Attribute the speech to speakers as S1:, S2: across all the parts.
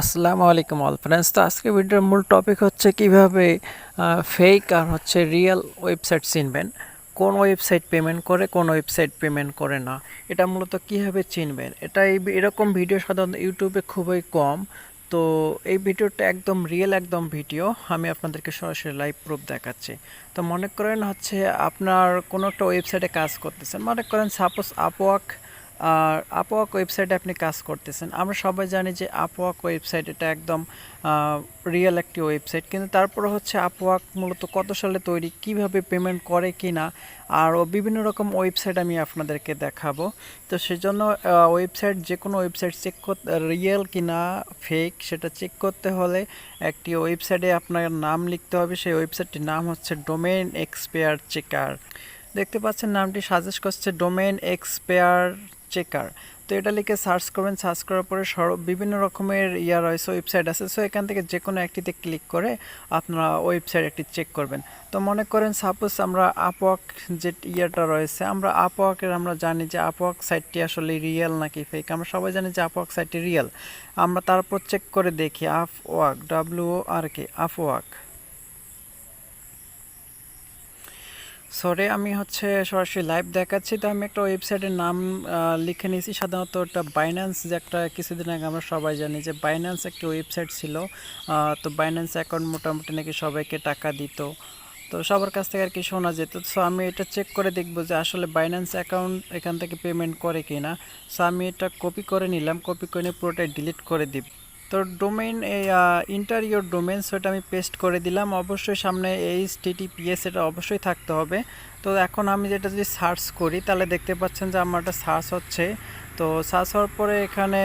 S1: আসসালামু আলাইকুম all friends তো আজকে ভিডিওর মূল টপিক হচ্ছে কীভাবে ফেক আর হচ্ছে রিয়েল ওয়েবসাইট চিনবেন। কোন ওয়েবসাইট পেমেন্ট করে, কোন ওয়েবসাইট পেমেন্ট করে না। এটা মূলত কীভাবে চিনবেন? এটা এরকম ভিডিও সাধারণত ইউটিউবে খুবই কম। তো এই ভিডিওটা একদম রিয়েল একদম ভিডিও আমি আপনাদেরকে সরাসরি লাইভ প্রুফ দেখাচ্ছি। তো মনে করেন হচ্ছে আপনার কোনো একটা ওয়েবসাইটে কাজ করতেছেন। মনে করেন সাপোজ আপওয়ার্ক আর আপওয়াক ওয়েবসাইটে আপনি কাজ করতেছেন। আমরা সবাই জানি যে আপওয়াক ওয়েবসাইট এটা একদম রিয়েল একটি ওয়েবসাইট। কিন্তু তারপরে হচ্ছে আপওয়াক মূলত কত সালে তৈরি, কীভাবে পেমেন্ট করে কি না আরও বিভিন্ন রকম ওয়েবসাইট আমি আপনাদেরকে দেখাবো। তো সেজন্য ওয়েবসাইট যে কোনো ওয়েবসাইট চেক করতে রিয়েল কি না ফেক সেটা চেক করতে হলে একটি ওয়েবসাইটে আপনার নাম লিখতে হবে। সেই ওয়েবসাইটটির নাম হচ্ছে ডোমেন এক্সপেয়ার চেকার দেখতে পাচ্ছেন নামটি সাজেস্ট করছে ডোমেন এক্সপেয়ার চেকার তো এটা লিখে সার্চ করবেন সার্চ করার পরে বিভিন্ন রকমের ইয়া রয়েছে ওয়েবসাইট আছে। সো এখান থেকে যে কোনো একটিতে ক্লিক করে আপনারা ওয়েবসাইট একটি চেক করবেন। তো মনে করেন সাপোজ আমরা আপওয়াক যে ইয়াটা রয়েছে, আমরা আপওয়াকের আমরা জানি যে আপওয়াক সাইটটি আসলে রিয়েল নাকি ফেক আমরা সবাই জানি যে আপওয়াক সাইটটি রিয়েল আমরা তারপর চেক করে দেখি আপওয়াক ডাব্লিউ আর কি আপওয়াক সরি আমি হচ্ছে সরাসরি লাইভ দেখাচ্ছি। তো আমি একটা ওয়েবসাইটের নাম লিখে নিয়েছি। সাধারণত ওটা বাইন্যান্স যে একটা কিছুদিন আগে আমরা সবাই জানি যে বাইন্যান্স একটি ওয়েবসাইট ছিল। তো বাইন্যান্স অ্যাকাউন্ট মোটামুটি নাকি সবাইকে টাকা দিত। তো সবার কাছ থেকে আর কি শোনা যেত। সো আমি এটা চেক করে দেখব যে আসলে বাইন্যান্স অ্যাকাউন্ট এখান থেকে পেমেন্ট করে কি না সো আমি এটা কপি করে নিলাম। কপি করে নিয়ে পুরোটাই ডিলিট করে দিব। তো ডোমেইন এই ইন্টারিয়র ডোমেন সেটা আমি পেস্ট করে দিলাম। অবশ্যই সামনে এইচ টিটিপিএস এটা অবশ্যই থাকতে হবে। তো এখন আমি যেটা যদি সার্চ করি, তাহলে দেখতে পাচ্ছেন যে আমার একটা সার্চ হচ্ছে। তো সার্চ হওয়ার পরে এখানে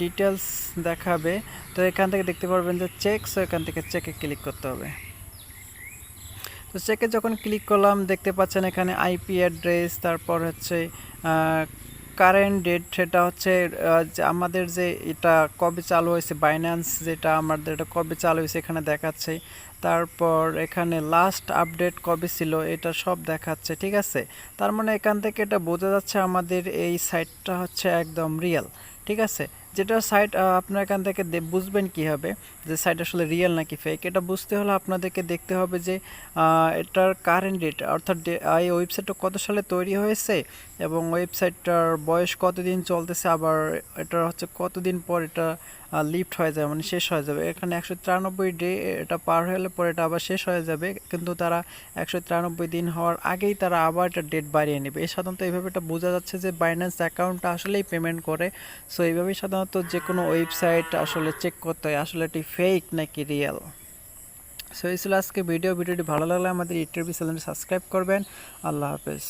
S1: ডিটেলস দেখাবে। তো এখান থেকে দেখতে পারবেন যে চেক সো এখান থেকে চেকে ক্লিক করতে হবে। তো চেকে যখন ক্লিক করলাম, দেখতে পাচ্ছেন এখানে আইপি অ্যাড্রেস তারপর হচ্ছে কারেন্ট ডেট সেটা হচ্ছে আমাদের যে এটা কবে চালু হয়েছে বাইন্যান্স যেটা আমাদের এটা কবে চালু হয়েছে এখানে দেখাচ্ছে। তারপর এখানে লাস্ট আপডেট কবে ছিল এটা সব দেখাচ্ছে, ঠিক আছে? তার মানে এখান থেকে এটা বোঝা যাচ্ছে আমাদের এই সাইটটা হচ্ছে একদম রিয়েল ঠিক আছে? যেটা সাইট আপনার এখান থেকে বুঝবেন কীভাবে, যে সাইট আসলে রিয়েল নাকি ফেক এটা বুঝতে হলে আপনাদেরকে দেখতে হবে যে এটার কারেন্ট ডেট অর্থাৎ এই ওয়েবসাইটটা কত সালে তৈরি হয়েছে এবং ওয়েবসাইটটার বয়স কতদিন চলতেছে, আবার এটা হচ্ছে কতদিন পর এটা লিফট হয়ে যাবে মানে শেষ হয়ে যাবে। এখানে একশো তিরানব্বই ডে এটা পার হলে পরে এটা আবার শেষ হয়ে যাবে, কিন্তু তারা একশো তিরানব্বই দিন হওয়ার আগেই তারা আবার এটা ডেট বাড়িয়ে নেবে। এই সাধারণত এইভাবে এটা বোঝা যাচ্ছে যে বাইন্যান্স অ্যাকাউন্টটা আসলেই পেমেন্ট করে। সো এইভাবেই সাধারণত যে কোনো ওয়েবসাইট আসলে চেক করতে হয়, আসলে এটি ফেক নাকি রিয়েল সো এই ছিল আজকে ভিডিও ভিডিওটি ভালো লাগলে আমাদের ইউটিউব চ্যানেলটি সাবস্ক্রাইব করবেন। আল্লাহ হাফেজ।